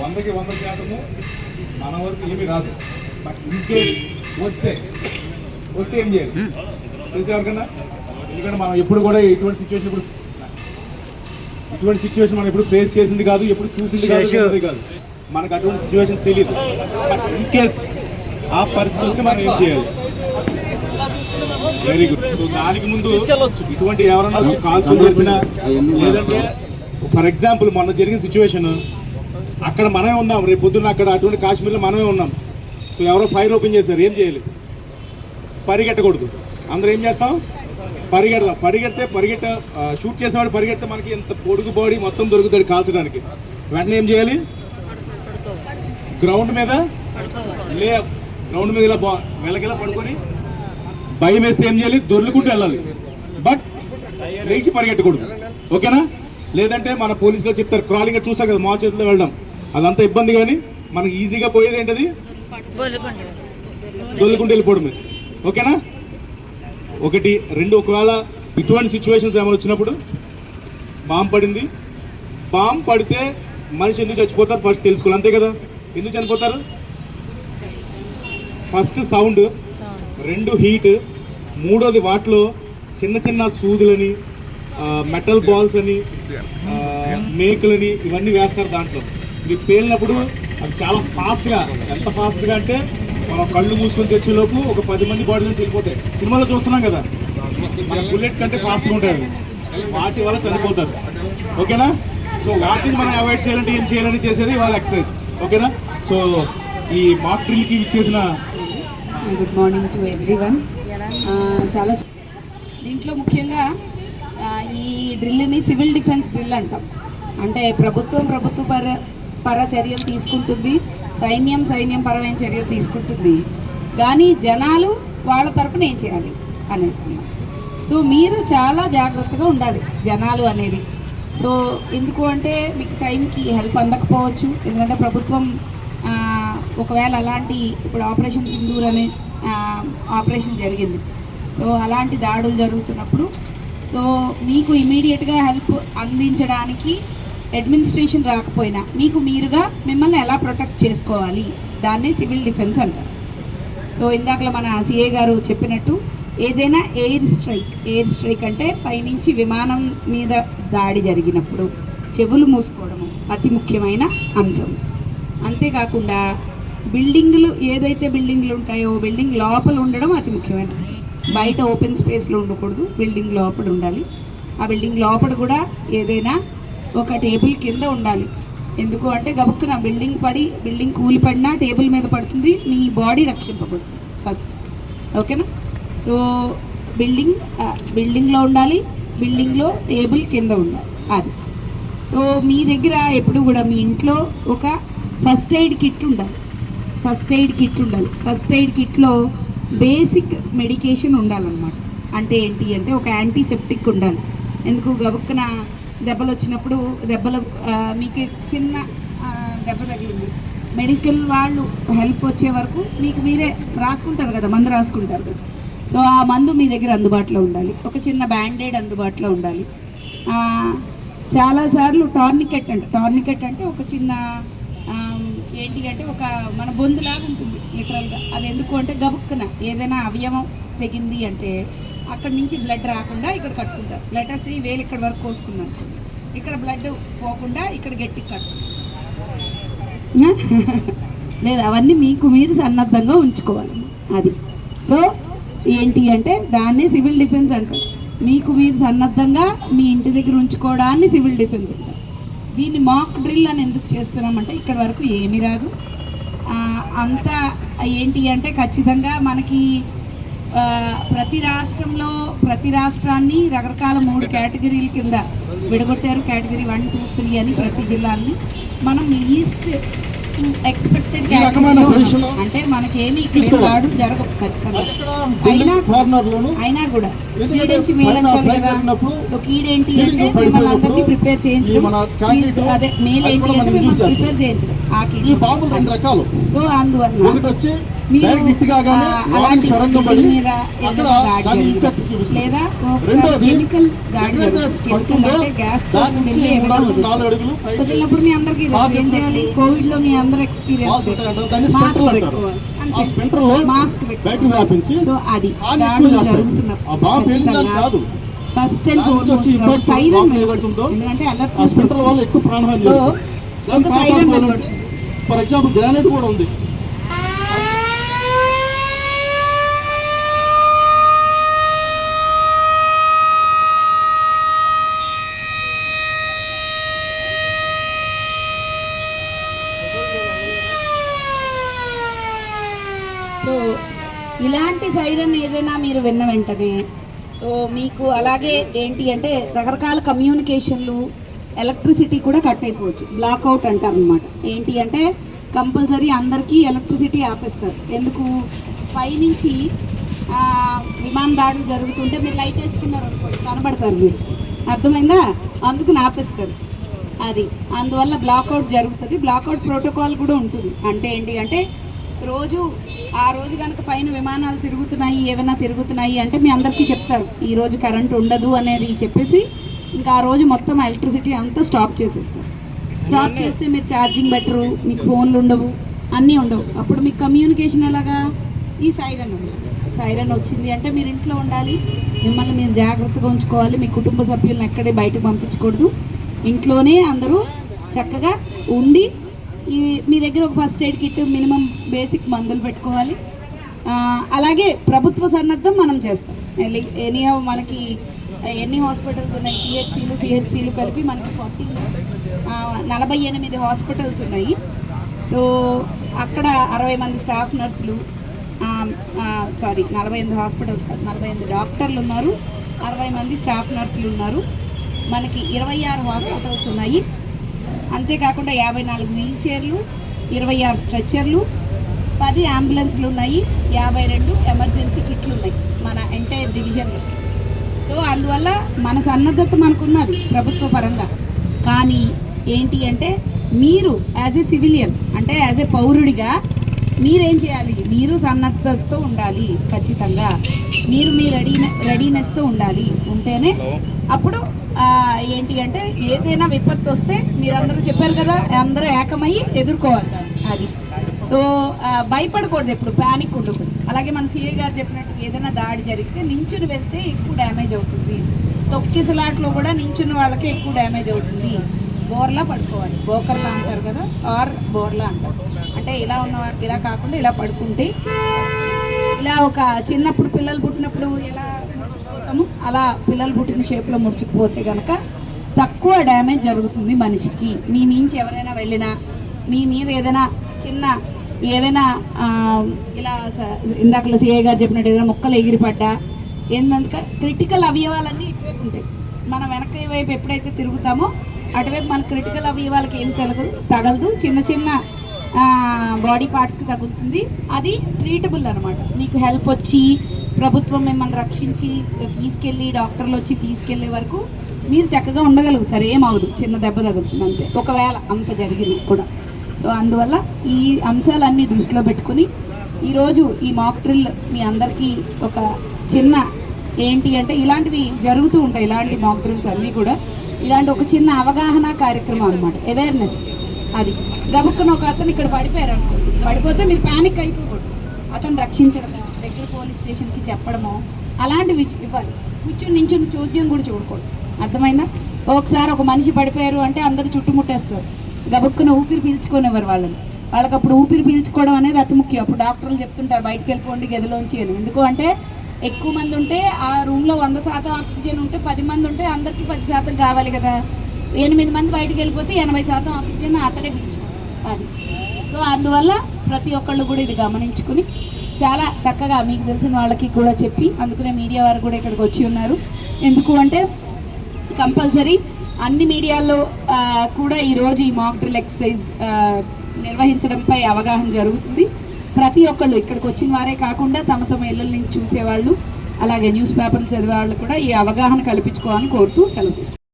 వందకి వంద శాతము మన వరకు ఏమీ రాదు. బట్ ఇన్ కేస్ వస్తే వస్తే ఏం చేయాలి? తెలిసే ఎవరికన్నా ఎందుకంటే మనం ఎప్పుడు కూడా ఇటువంటి సిచ్యువేషన్ ఇప్పుడు ఇటువంటి సిచ్యువేషన్ మనం ఎప్పుడు ఫేస్ చేసింది కాదు ఎప్పుడు చూసింది కాదు కాదు. మనకు అటువంటి సిచ్యువేషన్ తెలియదు బట్ ఇన్ కేస్ ఆ పరిస్థితికి మనం ఏం చేయాలి? వెరీ గుడ్ సో దానికి ముందు ఇటువంటి ఎవరైనా వచ్చి కాల్తో జరిపినా లేదంటే ఫర్ ఎగ్జాంపుల్ మొన్న జరిగిన సిచ్యువేషన్ అక్కడ మనమే ఉన్నాం. రేపు పొద్దున్న అక్కడ అటువంటి కాశ్మీర్లో మనమే ఉన్నాం. సో ఎవరో ఫైర్ ఓపెన్ చేశారు. ఏం చేయాలి? పరిగెట్టకూడదు. అందరూ ఏం చేస్తాం? పరిగెడదాం పరిగెడితే పరిగెట్ట షూట్ చేసేవాడు పరిగెడితే మనకి ఎంత పొడుగు బాడీ మొత్తం దొరుకుతాడు కాల్చడానికి. వెంటనే ఏం చేయాలి? గ్రౌండ్ మీద లే గ్రౌండ్ మీద ఇలా బా- పడుకొని భయం వేస్తే ఏం చేయాలి? దొర్లుకుంటూ వెళ్ళాలి. బట్ లేచి పరిగెట్టకూడదు. ఓకేనా? లేదంటే మన పోలీసులో చెప్తారు క్రాలింగ్ చూస్తారు కదా మా చేతిలో వెళ్ళడం. అదంతా ఇబ్బంది కానీ మనకి ఈజీగా పోయేది ఏంటది? దొల్లుకుంటూ వెళ్ళిపోవడమే ఓకేనా? ఒకటి రెండు ఒకవేళ ఇటువంటి సిచ్యువేషన్స్ ఏమైనా వచ్చినప్పుడు బాంబు పడింది. బాంబు పడితే మనిషి ఎందుకు చచ్చిపోతారు? ఫస్ట్ తెలుసుకోవాలి. అంతే కదా? ఎందుకు చనిపోతారు? ఫస్ట్ సౌండ్ రెండు హీట్ మూడోది వాటిలో చిన్న చిన్న సూదులని మెటల్ బాల్స్ అని మేకులని ఇవన్నీ వేస్తారు దాంట్లో. ఇది పేలినప్పుడు అది చాలా ఫాస్ట్గా ఎంత ఫాస్ట్గా అంటే మనం కళ్ళు మూసుకొని తెచ్చేలోపు ఒక పది మంది బాడీ నుంచి వెళ్ళిపోతాయి. సినిమాలో చూస్తున్నాం కదా మన బుల్లెట్ కంటే ఫాస్ట్గా ఉంటాయి వాటి వల్ల చనిపోతారు. ఓకేనా? సో వాటిని మనం అవాయిడ్ చేయాలంటే ఏం చేయాలని చేసేది వాళ్ళ ఎక్సర్సైజ్. ఓకేనా? సో ఈ మాక్ డ్రిల్కి ఇచ్చేసిన గుడ్ మార్నింగ్ టు ఎవ్రీవన్ చాలా దీంట్లో ముఖ్యంగా ఈ డ్రిల్ని సివిల్ డిఫెన్స్ డ్రిల్ అంటాం. అంటే ప్రభుత్వం ప్రభుత్వ పర పర చర్యలు తీసుకుంటుంది సైన్యం సైన్యం పరమైన చర్యలు తీసుకుంటుంది. కానీ జనాలు వాళ్ళ తరపున ఏం చేయాలి? అని సో మీరు చాలా జాగ్రత్తగా ఉండాలి జనాలు అనేది. సో ఎందుకు అంటే మీకు టైంకి హెల్ప్ అందకపోవచ్చు. ఎందుకంటే ప్రభుత్వం ఒకవేళ అలాంటి ఇప్పుడు ఆపరేషన్ సింధూర్ అనే ఆపరేషన్ జరిగింది. సో అలాంటి దాడులు జరుగుతున్నప్పుడు సో మీకు ఇమీడియట్గా హెల్ప్ అందించడానికి అడ్మినిస్ట్రేషన్ రాకపోయినా మీకు మీరుగా మిమ్మల్ని ఎలా ప్రొటెక్ట్ చేసుకోవాలి? దాన్నే సివిల్ డిఫెన్స్ అంటారు. సో ఇందాకలా మన సిఏ గారు చెప్పినట్టు ఏదైనా ఎయిర్ స్ట్రైక్ ఎయిర్ స్ట్రైక్ అంటే పైనుంచి విమానం మీద దాడి జరిగినప్పుడు చెవులు మూసుకోవడము అతి ముఖ్యమైన అంశం. అంతేకాకుండా బిల్డింగ్లు ఏదైతే బిల్డింగ్లు ఉంటాయో బిల్డింగ్ లోపల ఉండడం అతి ముఖ్యమైన బయట ఓపెన్ స్పేస్లో ఉండకూడదు బిల్డింగ్ లోపల ఉండాలి. ఆ బిల్డింగ్ లోపల కూడా ఏదైనా ఒక టేబుల్ కింద ఉండాలి. ఎందుకు అంటే గబుక్కున బిల్డింగ్ పడి బిల్డింగ్ కూలిపడినా టేబుల్ మీద పడుతుంది మీ బాడీ రక్షింపబడుతుంది ఫస్ట్. ఓకేనా? సో బిల్డింగ్ బిల్డింగ్లో ఉండాలి బిల్డింగ్లో టేబుల్ కింద ఉండాలి. అది. సో మీ దగ్గర ఎప్పుడు కూడా మీ ఇంట్లో ఒక ఫస్ట్ ఎయిడ్ కిట్ ఉండాలి. ఫస్ట్ ఎయిడ్ కిట్ ఉండాలి. ఫస్ట్ ఎయిడ్ కిట్లో బేసిక్ మెడికేషన్ ఉండాలన్నమాట. అంటే ఏంటి అంటే ఒక యాంటీసెప్టిక్ ఉండాలి. ఎందుకు? గబుక్కున దెబ్బలు వచ్చినప్పుడు దెబ్బలు మీకు చిన్న దెబ్బ తగిలింది. మెడికల్ వాళ్ళు హెల్ప్ వచ్చే వరకు మీకు మీరే రాసుకుంటారు కదా మందు రాసుకుంటారు కదా. సో ఆ మందు మీ దగ్గర అందుబాటులో ఉండాలి. ఒక చిన్న బ్యాండేడ్ అందుబాటులో ఉండాలి. చాలాసార్లు టార్నికెట్ అంటే టార్నికెట్ అంటే ఒక చిన్న ఏంటి అంటే ఒక మన బొందులాగా ఉంటుంది లిటరల్గా. అది ఎందుకు అంటే గబుక్కున ఏదైనా అవయవం తెగింది అంటే అక్కడి నుంచి బ్లడ్ రాకుండా ఇక్కడ కట్టుకుంటారు. లెటర్స్ ఈ వేలు ఇక్కడ వరకు కోసుకుంది అనుకోండి. ఇక్కడ బ్లడ్ పోకుండా ఇక్కడ గట్టికి కట్టుకుంటారు లేదు అవన్నీ మీకు మీరు సన్నద్ధంగా ఉంచుకోవాలి. అది. సో ఏంటి అంటే దాన్ని సివిల్ డిఫెన్స్ అంటారు. మీకు మీరు సన్నద్ధంగా మీ ఇంటి దగ్గర ఉంచుకోవడాన్ని సివిల్ డిఫెన్స్ అంటారు. దీన్ని మాక్ డ్రిల్ అని ఎందుకు చేస్తున్నామంటే ఇక్కడ వరకు ఏమీ రాదు. అంత ఏంటి అంటే ఖచ్చితంగా మనకి ప్రతి రాష్ట్రంలో ప్రతి రాష్ట్రాన్ని రకరకాల మూడు కేటగిరీల కింద విడగొట్టారు. కేటగిరీ వన్ టూ త్రీ అని ప్రతి జిల్లాల్ని. మనం లీస్ట్ ఎక్స్పెక్టెడ్ అంటే మనకేమి తీసుకోవాలి. దాడు జరగవు ఖచ్చితంగా. అయినా అయినా కూడా. కీడేంచి మేలంచాలి కదా సో కీడేంటి అంటే మిమ్మల్ని అందరినీ ప్రిపేర్ చేయించడం. అదే మేల్ అది ఏంటి కూడా అంటే మనం యూజ్ మిమ్మల్ని చేస్తాం. ప్రిపేర్ చేయించడం. ఆ కీడ్. రెండు సో అందువల్ల లేదా వదిలినప్పుడు మీ అందరికీ తెలుసు మాస్క్ ఏం చేయాలి? పెట్టుకో. కోవిడ్లో మీ అందరు ఎక్స్పీరియన్స్ మాస్క్ సో అది. జరుగుతున్నప్పుడు ఫస్ట్ అండ్ దాని నుంచి వచ్చే ఇన్ఫెక్ట్ బాంబు ఏదైతుందో ఎందుకంటే ఆ స్పెంటర్ వల్ల ఎక్కువ ప్రాణహాని సో జరుగుతుంది. దాన్ని ఒక siren కాపాడుకోవాలంటే ఫర్ ఎగ్జాంపుల్ గ్రానైట్ కూడా ఉంది. ఇలాంటి సైరన్ ఏదైనా మీరు విన్న వెంటనే సో మీకు అలాగే ఏంటి అంటే రకరకాల కమ్యూనికేషన్లు ఎలక్ట్రిసిటీ కూడా కట్ అయిపోవచ్చు బ్లాక్అవుట్ అంటారు అనమాట ఏంటి అంటే కంపల్సరీ అందరికీ ఎలక్ట్రిసిటీ ఆపేస్తారు. ఎందుకు? పైనుంచి విమాన దాడులు జరుగుతుంటే మీరు లైట్ వేసుకున్నారు అనుకోండి కనబడతారు మీరు. అర్థమైందా? అందుకు ఆపేస్తారు. అది. అందువల్ల బ్లాక్అవుట్ జరుగుతుంది. బ్లాక్అవుట్ ప్రోటోకాల్ కూడా ఉంటుంది. అంటే ఏంటి అంటే రోజు ఆ రోజు కనుక పైన విమానాలు తిరుగుతున్నాయి ఏమైనా తిరుగుతున్నాయి అంటే మీ అందరికీ చెప్తారు ఈ రోజు కరెంట్ ఉండదు అనేది చెప్పేసి ఇంకా ఆ రోజు మొత్తం ఎలక్ట్రిసిటీ అంతా స్టాప్ చేసేస్తారు స్టాప్ చేస్తే మీరు ఛార్జింగ్ బెటరు మీకు ఫోన్లు ఉండవు అన్నీ ఉండవు. అప్పుడు మీకు కమ్యూనికేషన్ ఎలాగా? ఈ సైరన్ ఉంది. సైరన్ వచ్చింది అంటే మీరు ఇంట్లో ఉండాలి మిమ్మల్ని మీరు జాగ్రత్తగా ఉంచుకోవాలి మీ కుటుంబ సభ్యులను ఎక్కడే బయటకు పంపించకూడదు. ఇంట్లోనే అందరూ చక్కగా ఉండి ఈ మీ దగ్గర ఒక first aid kit minimum basic మందులు పెట్టుకోవాలి. అలాగే ప్రభుత్వ సన్నద్ధం మనం చేస్తాం. ఎలి- ఎనీ మనకి ఎన్ని హాస్పిటల్స్ ఉన్నాయి? పిహెచ్సీలు సిహెచ్సిలు కలిపి మనకి ఫార్టీ నలభై ఎనిమిది హాస్పిటల్స్ ఉన్నాయి. సో అక్కడ అరవై మంది స్టాఫ్ నర్సులు సారీ నలభై ఎనిమిది హాస్పిటల్స్ కాదు నలభై ఎనిమిది డాక్టర్లు ఉన్నారు. అరవై మంది స్టాఫ్ నర్సులు ఉన్నారు. మనకి ఇరవై ఆరు హాస్పిటల్స్ ఉన్నాయి. అంతేకాకుండా యాభై నాలుగు వీల్ చైర్లు ఇరవై ఆరు స్ట్రెచ్చర్లు పది అంబులెన్స్లు ఉన్నాయి యాభై రెండు ఎమర్జెన్సీ కిట్లు ఉన్నాయి మన ఎంటైర్ డివిజన్లో సో అందువల్ల మన సన్నద్ధత మనకున్నది ప్రభుత్వ పరంగా. కానీ ఏంటి అంటే మీరు యాజ్ ఏ సివిలియన్ అంటే యాజ్ ఏ పౌరుడిగా మీరేం చేయాలి? మీరు సన్నద్ధతతో ఉండాలి ఖచ్చితంగా. మీరు మీ రెడీ రెడీనెస్తో ఉండాలి. ఉంటేనే అప్పుడు ఏంటి అంటే ఏదైనా విపత్తు వస్తే మీరందరూ చెప్పారు కదా అందరూ ఏకమయ్యి ఎదుర్కోవాలి. అది. సో భయపడకూడదు ఎప్పుడు ప్యానిక్ ఉండకూడదు. అలాగే మన సిఏ గారు చెప్పినట్టు ఏదైనా దాడి జరిగితే నించుని వెళ్తే ఎక్కువ డ్యామేజ్ అవుతుంది. తొక్కిసలాట్లో కూడా నించున్న వాళ్ళకి ఎక్కువ డ్యామేజ్ అవుతుంది. బోర్లా పడుకోవాలి. బోకర్లా అంటారు కదా ఆర్ బోర్లా అంటారు. అంటే ఇలా ఉన్న ఇలా కాకుండా ఇలా పడుకుంటే ఇలా ఒక చిన్నప్పుడు పిల్లలు పుట్టినప్పుడు ఎలా ముడుచుకుపోతాము అలా పిల్లలు పుట్టిన షేప్లో ముడుచుకుపోతే కనుక తక్కువ డ్యామేజ్ జరుగుతుంది మనిషికి. మీ మించి ఎవరైనా వెళ్ళినా మీ మీద ఏదైనా చిన్న ఏదైనా ఇలా స- ఇందాకలా సిఐ గారు చెప్పినట్టు ఏదైనా మొక్కలు ఎగిరిపడ్డా ఏంటంటే క్రిటికల్ అవయవాలన్నీ ఇటువైపు ఉంటాయి. మనం వెనక వైపు ఎప్పుడైతే తిరుగుతామో అటువైపు మన క్రిటికల్ అవయవాలకి ఏం తగలదు తగలదు. చిన్న చిన్న బాడీ పార్ట్స్కి తగులుతుంది. అది ట్రీటబుల్ అనమాట మీకు హెల్ప్ వచ్చి ప్రభుత్వం మిమ్మల్ని రక్షించి తీసుకెళ్ళి డాక్టర్లు వచ్చి తీసుకెళ్ళే వరకు మీరు చక్కగా ఉండగలుగుతారు. ఏమవదు చిన్న దెబ్బ తగులుతుంది అంతే. ఒకవేళ అంత జరిగింది కూడా. సో అందువల్ల ఈ అంశాలన్నీ దృష్టిలో పెట్టుకుని ఈరోజు ఈ మాక్ డ్రిల్ మీ అందరికీ ఒక చిన్న ఏంటి అంటే ఇలాంటివి జరుగుతూ ఉంటాయి. ఇలాంటి మాక్ డ్రిల్స్ అన్నీ కూడా. ఇలాంటి ఒక చిన్న అవగాహన కార్యక్రమం అనమాట అవేర్నెస్ అది. గబుక్కున ఒక అతను ఇక్కడ పడిపోయారు అనుకోండి పడిపోతే మీరు ప్యానిక్ అయిపోకూడదు. అతను రక్షించడము దగ్గర పోలీస్ స్టేషన్కి చెప్పడమో అలాంటివి ఇవ్వాలి కూర్చుని నించుని చోద్యం కూడా చూడకూడదు. అర్థమైందా? ఒకసారి ఒక మనిషి పడిపోయారు అంటే అందరు చుట్టుముట్టేస్తారు. గబుక్కున ఊపిరి పీల్చుకునేవారు వాళ్ళని. వాళ్ళకి అప్పుడు ఊపిరి పీల్చుకోవడం అనేది అతి ముఖ్యం అప్పుడు డాక్టర్లు చెప్తుంటారు బయటకు వెళ్ళిపోండి గదిలోంచి అని. ఎందుకు అంటే ఎక్కువ మంది ఉంటే ఆ రూమ్లో వంద శాతం ఆక్సిజన్ ఉంటే పది మంది ఉంటే అందరికీ పది శాతం కావాలి కదా. ఎనిమిది మంది బయటకు వెళ్ళిపోతే ఎనభై శాతం ఆక్సిజన్ అతడే పిచ్చు అది. సో అందువల్ల ప్రతి ఒక్కళ్ళు కూడా ఇది గమనించుకుని చాలా చక్కగా మీకు తెలిసిన వాళ్ళకి కూడా చెప్పి అందుకనే మీడియా వారు కూడా ఇక్కడికి వచ్చి ఉన్నారు. ఎందుకు అంటే కంపల్సరీ అన్ని మీడియాల్లో కూడా ఈరోజు ఈ మాక్ డ్రిల్ ఎక్సర్సైజ్ నిర్వహించడంపై అవగాహన జరుగుతుంది. ప్రతి ఒక్కళ్ళు ఇక్కడికి వచ్చిన వారే కాకుండా తమ తమ ఇళ్ళ నుంచి చూసేవాళ్ళు అలాగే న్యూస్ పేపర్లు చదివే వాళ్ళు కూడా ఈ అవగాహన కల్పించుకోవాలని కోరుతూ సెలవు తీసుకుంటాను